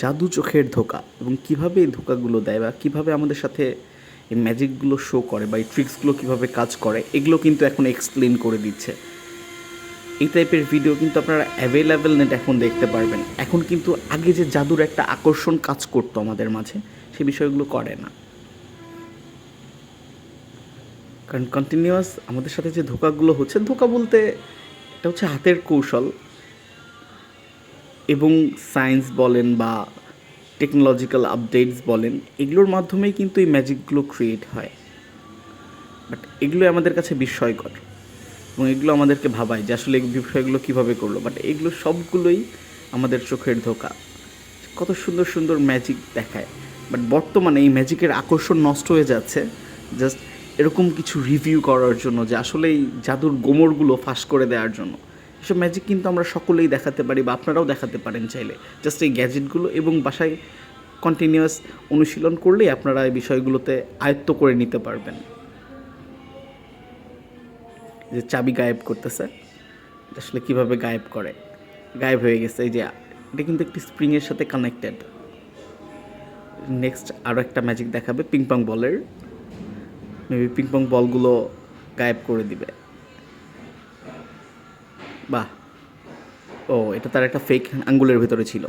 জাদু চোখের ধোকা এবং কীভাবে এই ধোকাগুলো দেয় বা কীভাবে আমাদের সাথে এই ম্যাজিকগুলো শো করে বা এই ট্রিক্সগুলো কীভাবে কাজ করে, এগুলো কিন্তু এখন এক্সপ্লেন করে দিচ্ছে। এই টাইপের ভিডিও কিন্তু আপনারা অ্যাভেলেবেল নেট এখন দেখতে পারবেন। এখন কিন্তু আগে যে জাদুর একটা আকর্ষণ কাজ করতো আমাদের মাঝে, সে বিষয়গুলো করে না। কারণ কন্টিনিউয়াস আমাদের সাথে যে ধোকাগুলো হচ্ছে, ধোকা বলতে এটা হচ্ছে হাতের কৌশল। এবং সায়েন্স বলেন বা টেকনোলজিক্যাল আপডেটস বলেন, এগুলোর মাধ্যমেই কিন্তু এই ম্যাজিকগুলো ক্রিয়েট হয়। বাট এগুলো আমাদের কাছে বিস্ময়কর এবং এগুলো আমাদেরকে ভাবায় যে আসলে এই বিষয়গুলো কীভাবে করল। বাট এগুলো সবগুলোই আমাদের চোখের ধোকা। কত সুন্দর সুন্দর ম্যাজিক দেখায়। বাট বর্তমানে এই ম্যাজিকের আকর্ষণ নষ্ট হয়ে যাচ্ছে। জাস্ট এরকম কিছু রিভিউ করার জন্য, যে আসলে এই জাদুর গোমরগুলো ফাঁস করে দেওয়ার জন্য। এসব ম্যাজিক কিন্তু আমরা সকলেই দেখাতে পারি বা আপনারাও দেখাতে পারেন চাইলে। জাস্ট এই গ্যাজেটগুলো এবং বাসায় কন্টিনিউয়াস অনুশীলন করলেই আপনারা এই বিষয়গুলোতে আয়ত্ত করে নিতে পারবেন। যে চাবি গায়েব করতেছে আসলে কীভাবে গায়েব করে? গায়েব হয়ে গেছে, এই যে এটা কিন্তু একটি স্প্রিংয়ের সাথে কানেক্টেড নেক্সট আরও একটা ম্যাজিক দেখাবে পিং পং বলের মেবি পিং পং বলগুলো গায়েব করে দিবে। বাহ। ও এটা তার একটা ফেক আঙ্গুলের ভিতরে ছিল।